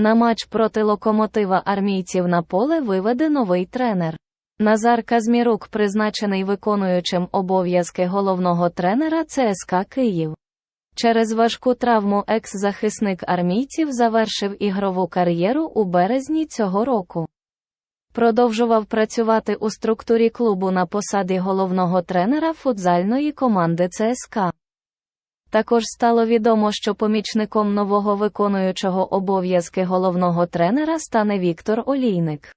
На матч проти локомотива армійців на поле виведе новий тренер. Назар Казмірук призначений виконуючим обов'язки головного тренера ЦСКА Київ. Через важку травму екс-захисник армійців завершив ігрову кар'єру у березні цього року. Продовжував працювати у структурі клубу на посаді головного тренера футзальної команди ЦСКА. Також стало відомо, що помічником нового виконуючого обов'язки головного тренера стане Віктор Олійник.